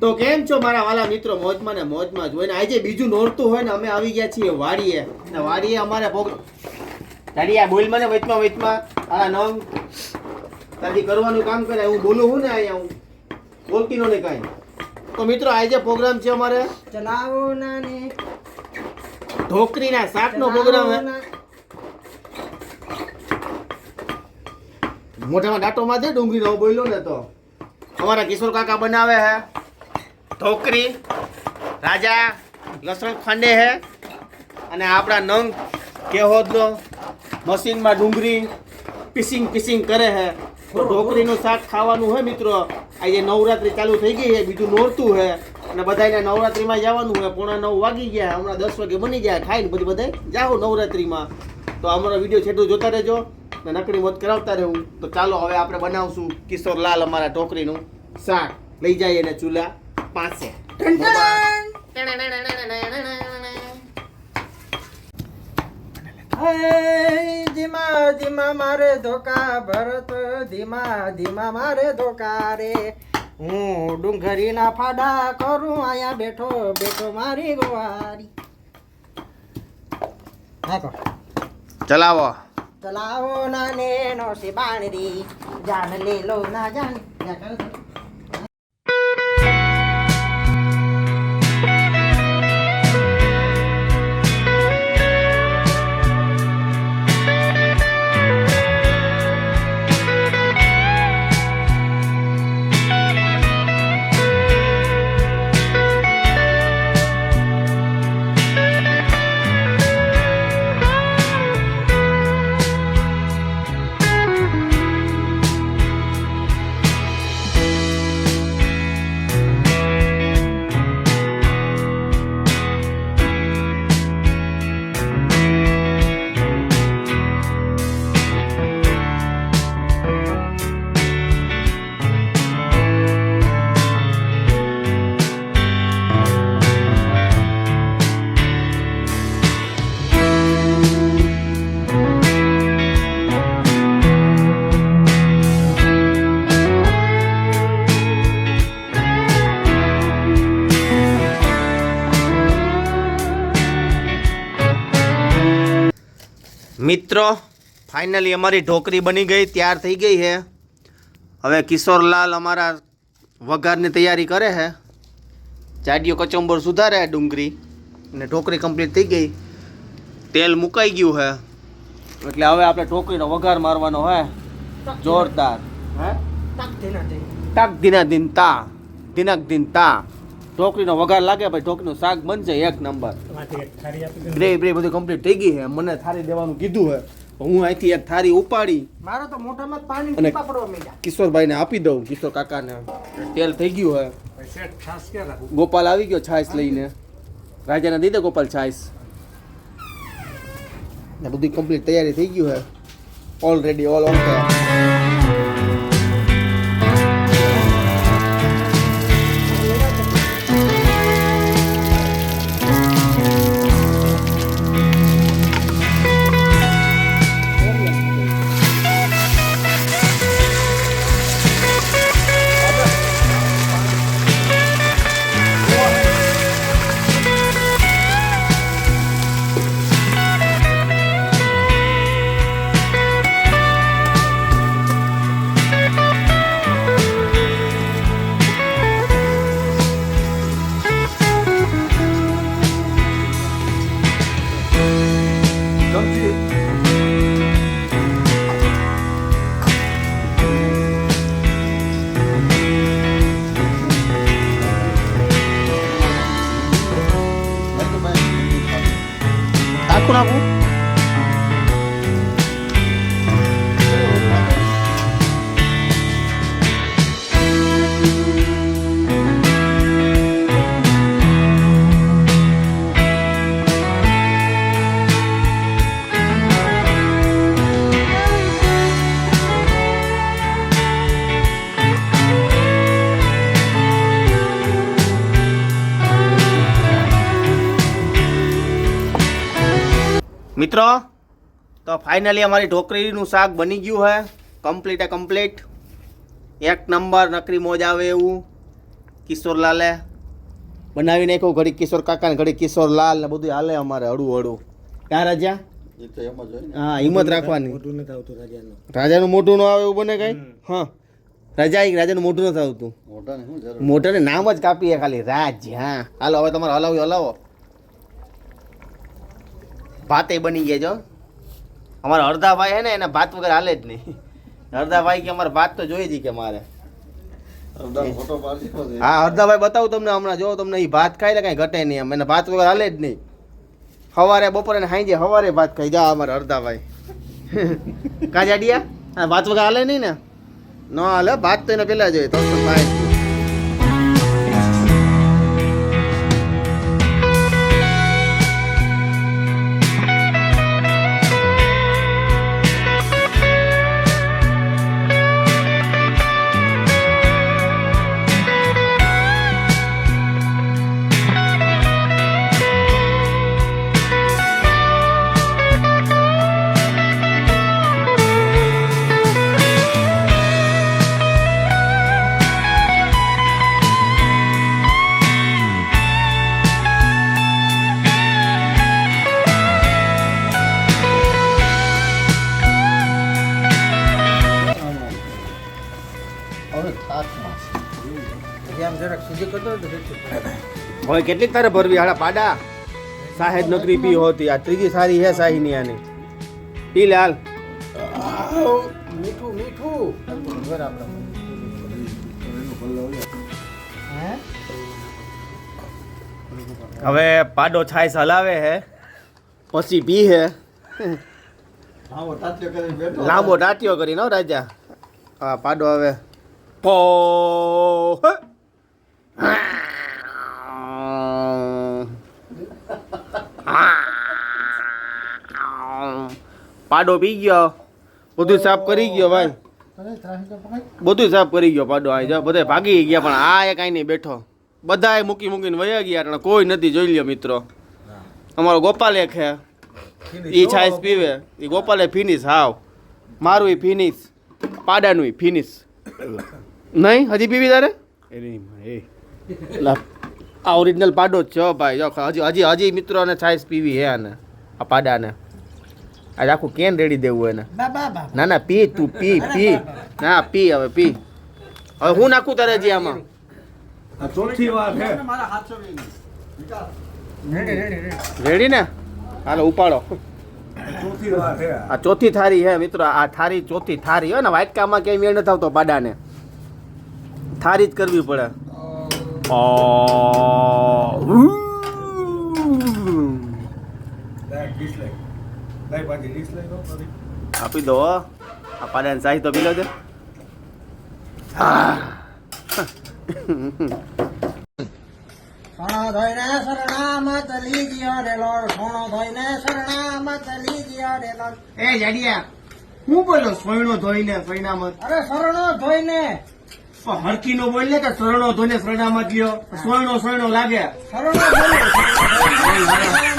તો કેમ છો મારા વાલા મિત્રો? મોજમાં ને મોજમાં જોઈને આજે બીજું નોરતું હોય ને અમે આવી ગયા છીએ વાડીએ. ને વાડીએ અમારે ભોગ દાડિયા બોલ મને વચમાં વચમાં આ નંગ તારી કરવાનું કામ કરે. હું બોલું હું ને અહીંયા હું. બોલતી નો ને કાંઈ. તો મિત્રો આજે પ્રોગ્રામ છે અમારે. ચલાવો નાને ઢોકરીના શાકનો પ્રોગ્રામ હે. મોઢામાં દાંતો માં છે ડુંગળી નો બોલ્યો ને તો. અમારા કિશોર કાકા બનાવે હે. ઢોકરી રાજા લસણ ખાંડે હે અને આપણા નંગ કેહોદનો મશીનમાં ડુંગળી પીસિંગ પીસિંગ કરે હે. તો ઢોકરીનું શાક ખાવાનું હોય મિત્રો. આજે નવરાત્રી ચાલુ થઈ ગઈ છે બીજું નોરતું હે. અને બધાને નવરાત્રીમાં જવાનું હોય પોણા નવ વાગી ગયા હમણાં દસ વાગે બની જાય ખાઈને પછી બધા જાઓ નવરાત્રીમાં. તો અમારો વીડિયો છેટું જોતા રહેજો ને નકડી મોત કરાવતા રહેવું તો ચાલો હવે આપણે બનાવશું કિશોરલાલ અમારા ઢોકરીનું શાક. લઈ જઈએ એને ચૂલા. પાસે. ધીમા ધીમા મારે ધોકા ભરત ધીમા ધીમા મારે ધોકા રે. હું ડુંગરીના ફાડા કરું આયા બેઠો બેઠો મારી ગોવારી. ચલાવો. ચલાવો નાને નો સે બાણરી જાન લે લો ના જાન. મિત્રો ફાઇનલી અમારી ઢોકરી બની ગઈ તૈયાર થઈ ગઈ છે. હવે કિશોરલાલ અમારા વઘારની તૈયારી કરે છે. જાડીઓ કચંબર સુધારે ડુંગળી અને ઢોકરી કમ્પ્લીટ થઈ ગઈ. તેલ મુકાઈ ગયું છે. એટલે હવે આપણે ઢોકરીનો વઘાર મારવાનો હે જોરદાર. હે તક ધીના ધીન. તાક દિના દિન તા. દિનક દિન તા. ઢોકરીનો વઘાર લાગે ભાઈ ઢોકરીનું શાક બનશે એક નંબર. ગ્રેવી બ્રે બધું કમ્પ્લીટ થઈ ગઈ છે. મને થાળી દેવાનું કીધું હે હું અહીંથી એક થાળી ઉપાડી મારો તો મોઢામાં પાણી અને- કિશોરભાઈને આપી દઉં. કિશોર કાકાને તેલ થઈ ગયું હે ગોપાલ આવી ગયો છાશ લઈને. રાજાને દીધે ગોપાલ છાશ. ને બધી કમ્પ્લીટ તૈયારી થઈ ગયું હે ઓલરેડી ઓલ ઓકે આખું નાખું મિત્રો તો ફાઇનલી અમારી ઢોકરીનું શાક બની ગયું છે કમ્પ્લીટ એ કમ્પ્લીટ એક નંબર નકરી મોજ આવે એવું. કિશોરલાલે બનાવી નાખ્યો ઘડી કિશોર કાકા ને ઘડી કિશોરલાલ ને બધું હાલે અમારે હળવું હળવું ક્યાં રાજા? એ તો એમ જ હોય ને. હા હિંમત રાખવાની. મોટું નથી આવતું રાજાનું. મોટું મોઢું ન આવે એવું બને કઈ? હા. રાજા એક રાજાનું મોઢું નથી આવતું. મોટાને શું નામ જ કાપીએ ખાલી. રાજ હા. હાલો હવે તમારે હલાવો હલાવો. ભાતે બની ગયા જો અમારા અડધા ભાઈ હે ને એને ભાત વગર હાલે જ નહીં. અડધા ભાઈ કે અમારે ભાત તો જોઈ હતી કે મારે. હા અડધા ભાઈ બતાવું તમને હમણાં જો તમને એ ભાત ખાઈ ને કાંઈ ઘટે નહીં એમ. એને ભાત વગર હાલે જ નહીં. સવારે બપોરે ને સાંજે સવારે ભાત ખાઈ. જા અમારે અડધા ભાઈ. કાજાડિયા? હા ભાત વગર હાલે નહીં ને? ન હાલે ભાત તો એને પેલા જોઈએ તો ભાઈ. હવે થાકમાં આમ જરાક સીધી કરતો હોય તો હેઠું પડે. હવે કેટલીક તારે ભરવી? હાડા પાડા. સાહેબ નકરી પી હોતી. આ ત્રીજી સારી હે સાહીની આની. પી લાલ હાલ. મીઠું મીઠું. બરાબર. હવે પાડો છાય હલાવે હે. પછી પી હે. લાંબો ટાટિયો કરીને રાજા. હા પાડો હવે. હે. પાડો પી ગયો. બધું સાફ કરી ગયો ભાઈ. બધું સાફ કરી ગયો પાડો આ જો બધા ભાગી ગયા, પણ આ એ કાંઈ નહીં બેઠો. બધાએ મૂકી મૂકીને વયા ગયા એટલે કોઈ નથી જોઈ લ્યો મિત્રો. અમારો ગોપાલ એક હે. એ છાઈસ પીવે. એ ગોપાલે ફિનિશ, હાવ. મારું ફિનિશ. પાડાનું ફિનિશ. નહીં? હજી પીવી તારે? એ લા, આ ઓરિજિનલ પાડો જ છે ભાઈ. જો હજી હજી હજી મિત્રોને છાઈસ પીવી હે આને આ પાડાને. આજે આખું કેન રેડી દેવું એને. બા બા બા ના ના પી તું પી પી. ના પી હવે પી. હવે હું નાખું તારે હજી આમાં? ચોથી વાર રેડી ને? હાલો ઉપાડો. ચોથી આ. આ ચોથી થારી હે મિત્રો. આ થારી ચોથી થારી. હોય ને વાટકામાં ક્યાંય મેળ ન થતો પાડાને. થારી જ કરવી પડે. આપી દો. આ પાડાને સાહી તો પી લો દે આહ. સોનો ધોઈને શરણામત લીજ્યો રે લોડ સોનો ધોઈને શરણામત લીજ્યો રે લોડ એ જાડિયા હું બોલો સોયણો ધોઈને સોયણામાં અરે શરણો ધોઈને હરકી નો બોલ ને કે ધોને ધોઈને સરણામાં લ્યો સ્વર્ણો સ્વર્ણો લાગે. શરણો